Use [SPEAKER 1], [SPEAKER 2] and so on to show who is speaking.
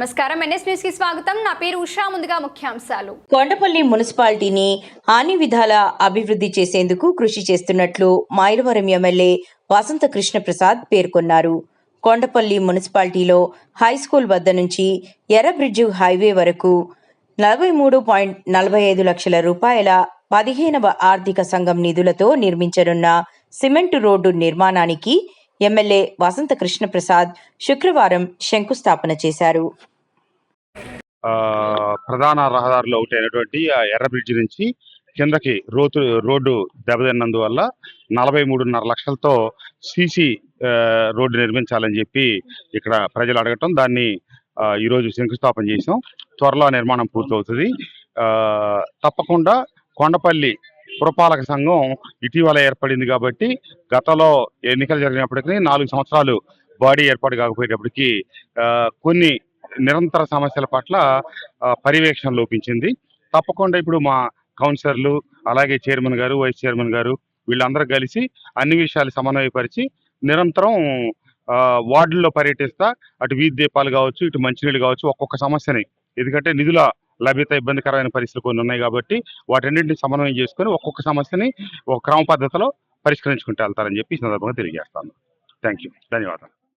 [SPEAKER 1] నమస్కారం. ఎన్ఎస్ న్యూస్కి స్వాగతం. నా పేరు ఉషా. ముందుగా ముఖ్యాంశాలు.
[SPEAKER 2] కొండపల్లి మున్సిపాలిటీని అన్ని విధాల అభివృద్ధి చేసేందుకు కృషి చేస్తున్నట్లు మైలవరం ఎమ్మెల్యే వసంత కృష్ణ ప్రసాద్ పేర్కొన్నారు. కొండపల్లి మున్సిపాలిటీలో హై స్కూల్ వద్ద నుంచి ఎర్రబ్రిడ్జు హైవే వరకు నలభై మూడు పాయింట్ నలభై ఐదు లక్షల రూపాయల పదిహేనవ ఆర్థిక సంఘం నిధులతో నిర్మించనున్న సిమెంటు రోడ్డు నిర్మాణానికి ఎమ్మెల్యే వసంత కృష్ణప్రసాద్ శుక్రవారం శంకుస్థాపన చేశారు.
[SPEAKER 3] ప్రధాన రహదారిలో ఒకటి అయినటువంటి ఆ ఎర్ర బ్రిడ్జి నుంచి కిందకి రోతు రోడ్డు దెబ్బతిన్నందువల్ల నలభై మూడున్నర లక్షలతో సీసీ రోడ్డు నిర్మించాలని చెప్పి ఇక్కడ ప్రజలు అడగటం దాన్ని ఈరోజు శంకుస్థాపన చేసాం త్వరలో నిర్మాణం పూర్తవుతుంది. తప్పకుండా కొండపల్లి పురపాలక సంఘం ఇటీవల ఏర్పడింది కాబట్టి గతంలో ఎన్నికలు జరిగినప్పటికీ నాలుగు సంవత్సరాలు బాడీ ఏర్పాటు కాకపోయేటప్పటికీ కొన్ని నిరంతర సమస్యల పట్ల పర్యవేక్షణ లోపించింది. తప్పకుండా ఇప్పుడు మా కౌన్సిలర్లు అలాగే చైర్మన్ గారు వైస్ చైర్మన్ గారు వీళ్ళందరూ కలిసి అన్ని విషయాలు సమన్వయపరిచి నిరంతరం వార్డుల్లో పర్యటిస్తా అటు వీధి దీపాలు కావచ్చు ఇటు మంచినీళ్ళు కావచ్చు ఒక్కొక్క సమస్యని. ఎందుకంటే నిధుల లభ్యత ఇబ్బందికరమైన పరిస్థితులు కొన్ని ఉన్నాయి కాబట్టి వాటన్నింటిని సమన్వయం చేసుకొని ఒక్కొక్క సమస్యని ఒక క్రమ పద్ధతిలో పరిష్కరించుకుంటూ వెళ్తారని చెప్పి ఈ సందర్భంగా తెలియజేస్తాను. థ్యాంక్ యూ ధన్యవాదాలు.